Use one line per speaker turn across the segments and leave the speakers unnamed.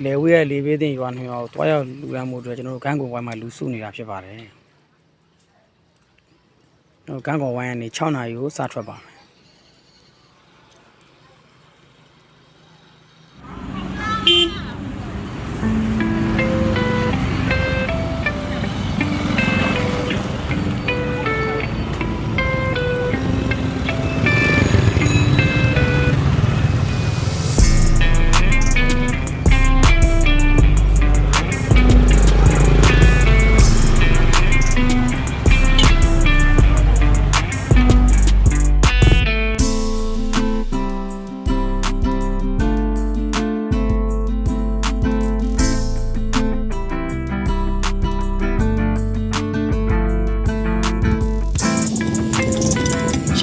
လေဝေးရဲ့လေဘေးတင်ရွာနှစ်ရွာကိုတွားရောက်လူရမ်းမှုအတွက်ကျွန်တော်တို့ကန်းကုန်ဝိုင်းမှာလူစုနေတာဖြစ်ပါတယ်။ကျွန်တော်ကန်းကုန်ဝိုင်းကနေ6နာရီကိုစထွက်ပါမယ်။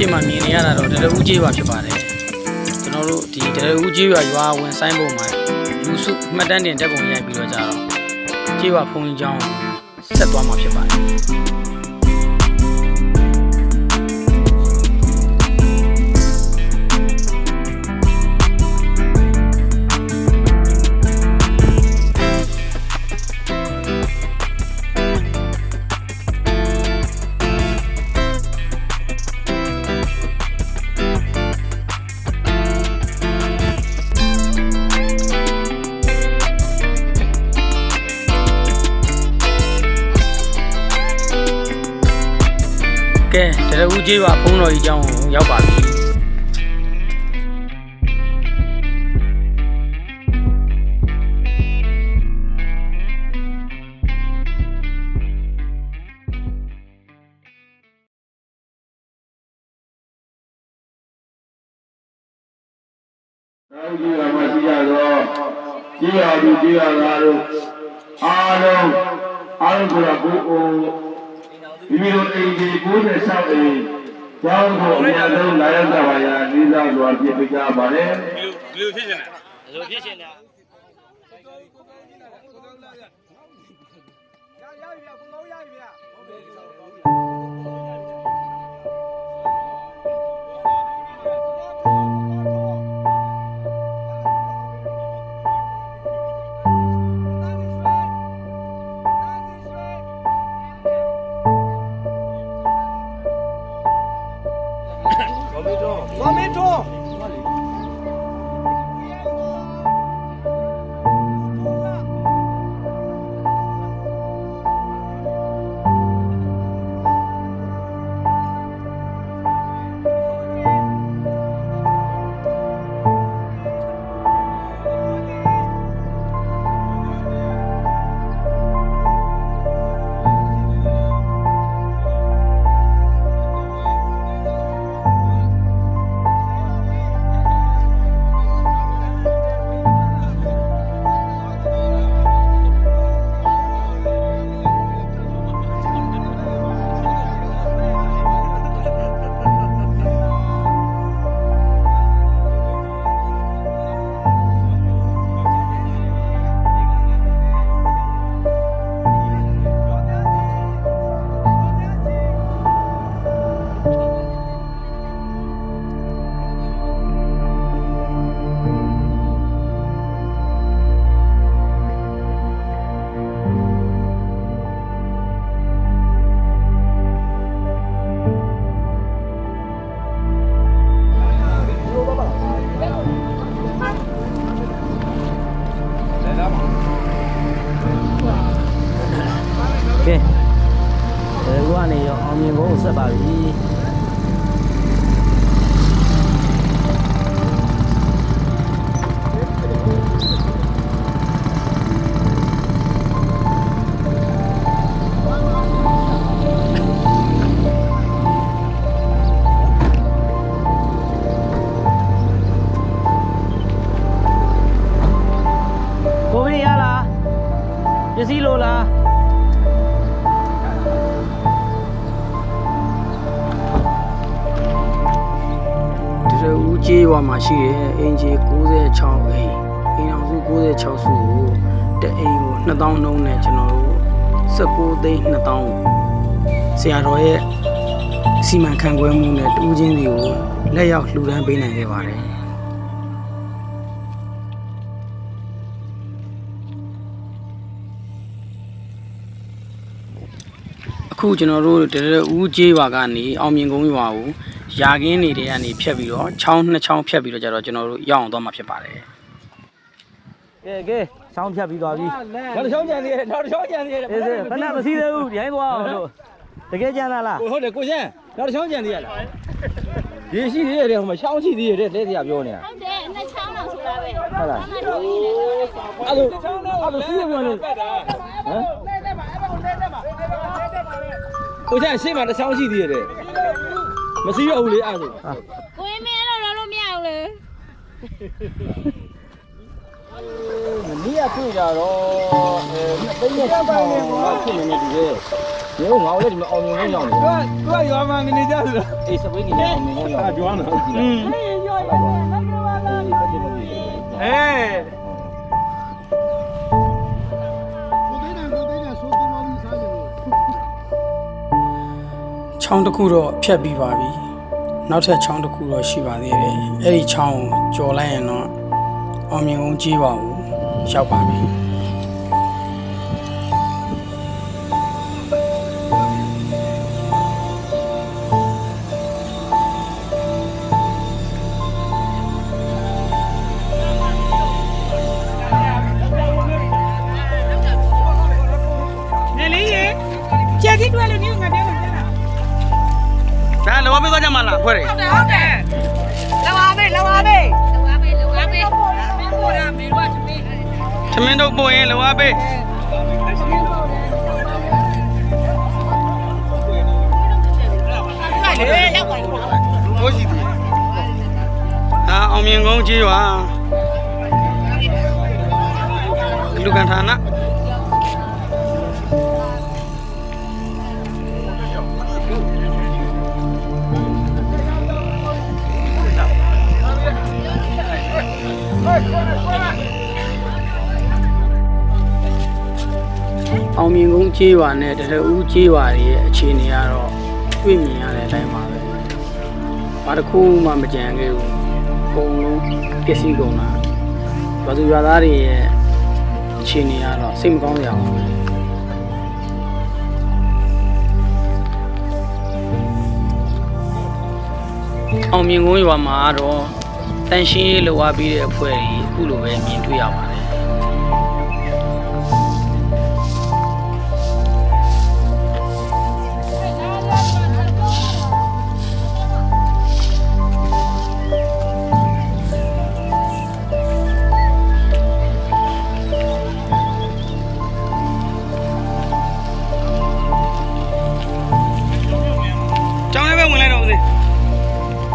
ရှေ့မှာမြင်နေရတာတော့တရဦးကျေးရွာဖြစ်ပါတယ်။ကျွန်တော်တို့ဒီတရဦးကျေးရွာရွာဝင်ဆိုင်ပုံမှာလူစုမှတ်တမ်းတင်တက်ပုံရိုက်ပြီးတော့ကြတော့ကျေးရွာဖုန်ကြီးကျောင်းကိုဆက်သွားမှာဖြစ်ပါတယ်။ တရဦးကြီးပါဖုံးတော်ကြီးအကြောင်းကိုရောက်ပါပြီ
နောက်ကြီးကမှရှိကြတော့ကြည်ရသူကြည်ရသားတို့အားလုံးအားလုံးကိုယ်ကိုယ်မိမိတို့အိမ်ကြီး96အိမ် ကျောင်းကိုအများဆုံးလာရောက်ကြပါရလေးစားစွာပြည့်ပြကြပါလေ
ဒီလိုဖြစ်နေတာဒီလိုဖြစ်နေတာ
ကဲတရဦးက နေရောအောင်မြင်ဖို့ဆက်ပါပြီ ကျေးရွာမှာရှိတဲ့အင်ဂျီ96အိမ်အိမ်အောင်စု96စုကိုတအိမ်ကို2000နှုန်းနဲ့ကျွန်တော်တို့19သိန်း2000ဆရာတော်ရဲ့စီမံခန့်ခွဲမှုနဲ့တူးချင်းတွေကိုလက်ရောက်လှူဒန်းပေးနိုင်ခဲ့ပါတယ်ခုကျွန်တော်တို့တရဦးကျေးရွာကနေအောင်မြင်ကုန်းရွာကို ယာကင်းနေတဲ့ကနေဖြတ်ပြီးတော့ချောင်းနှစ်ချောင်းဖြတ်ပြီးတော့ကြတော့ကျွန်တော်တို့ရောက်အောင်သွားမှာဖြစ်ပါတယ်
ကဲကဲချောင်းဖြတ်ပြီးသွားပြီ
နောက်တစ်ချောင်းကြံသေးတယ်နောက်တစ်ချောင်းကြံသေးတယ်
အေးစေခဏမစီးသေးဘူးဒီတိုင်းသွားအောင်လို့တကယ်ကြမ်းလားလား
ကိုဟုတ်တယ်ကိုရှမ်းနောက်တစ်ချောင်းကြံသေးရလားဒီရှိသေးတယ်ဟိုမှာချောင်းရှိသေးတယ်လက်တရားပြောနေတာ
ဟုတ်တယ်နှစ်ချောင်းတော့ဆိုတာပဲ
ဟုတ်လား
အဲ့ဒါတော့ရင်းနေတယ်
အဲ့လိုအဲ့လိုစီးရပြောနေဟမ်ကိုရှမ်းရှေ့မှာတစ်ချောင်းရှိသေးတယ် မစီးရဘူးလေအဲ့ဒါ
ကိုင်းမင်းအဲ့လိုလို့မရဘူးလေ
မင်းရတွေ့ကြတော့အဲနှစ်သိန်းနဲ့ဆောက်ပိုင်းလေးပေါ့ဖြစ်နေနေတူတယ်မျိုးငါ့ကိုလည်းဒီမှာအောင်မြင်ဖို့ရောက်နေတယ်
သူကသူကရွာမှာနေနေကြသူ
အေးစပိတ်နေနေအောင်မြင်ဖို့ရောက်နေတယ်အာကျွမ်းနော်
อืมအေးရွာမှာ
မကရပါဘူးအေး
ချောင်းတစ်ခုတော့ဖြတ်ပြီးပါပြီနောက်ထပ်ချောင်းတစ်ခုတော့ရှိပါသေးတယ်အဲ့ဒီချောင်းကိုကျော်လိုက်ရင်တော့အောင်မြင်ကုန်းကျေးရွာကိုရောက်ပါပြီ သမ
င်းတို့
ပို့ရင်လောပဲ
လိုက်လေလောက်ပါဘူး
ဘိုးရှိသေးဒါအောင်မြင်ကုန်းကျေးရွာလူကန်ဌာန အောင်မြင်ကုန်းကျေးရွာနဲ့တရဦးကျေးရွာရဲ့အခြေအနေကတော့တွေ့မြင်ရတဲ့အတိုင်းပါပဲ။ဘာတစ်ခုမှမကြံခဲ့ဘူး။အကုန်လုံးပျက်စီးကုန်တာ။ဘာသူရွာသားတွေရဲ့အခြေအနေကတော့စိတ်မကောင်းကြပါဘူး။အောင်မြင်ကုန်းရွာမှာတော့တန်ရှင်းရေးလိုအပ်ပြီးတဲ့အဖွဲ့ကြီးအခုလိုပဲမြင်တွေ့ရပါတယ်။ လိုက်တော့ဦးစ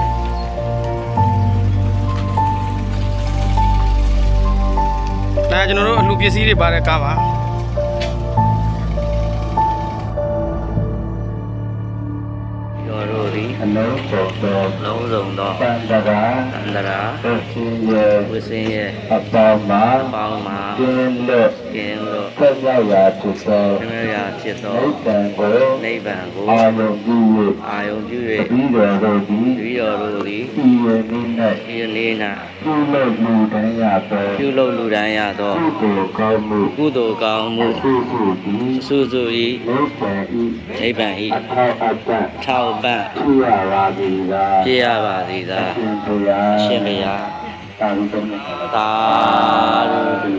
ေဒါကျွန်တော်တို့အလှပစ္စည်းတွေပါတဲ့ကားပါ
လုံးစုံသော
လုံးစုံသော
တန်တရာ
သန္တရာ
သရှင်ရဲ့
ဝိစင်းရဲ့
အပေါင်းမှာ
အပေါင်းမှာ
ကျင်းလို့
ကျင်းလို့
သက်ရောက်ရာဖြစ်သော
သင်္ရာဖြစ်သော
နိဗ္ဗာန်ကို
နိဗ္ဗာန်ကို
အာရုံပြု၍
အာယုံပြု
တ၍တိတော်တို့သည်
တပည့်တော်တို့သည်
ဤရင်းနှင့်
ဒီနေ့၌
ပြုလို့လူတိုင်းရသော
ပြုလုပ်လူတိုင်းရသော
ကုသိုလ်ကောင်းမှု
ကုသိုလ်ကောင်းမှု
ကုသိုလ်သည်
စုစု၏
နိဗ္ဗာန်ဤ
နိဗ္ဗာန်၏
အထောက်အပံ့
ထောက်ပံ့
ပြုရပါသည်သာ
ပြရပါသည်သာ
ရှင်ဘုရား
အရှင်ဘုရား
သာဝတ္တမေ
သာဓု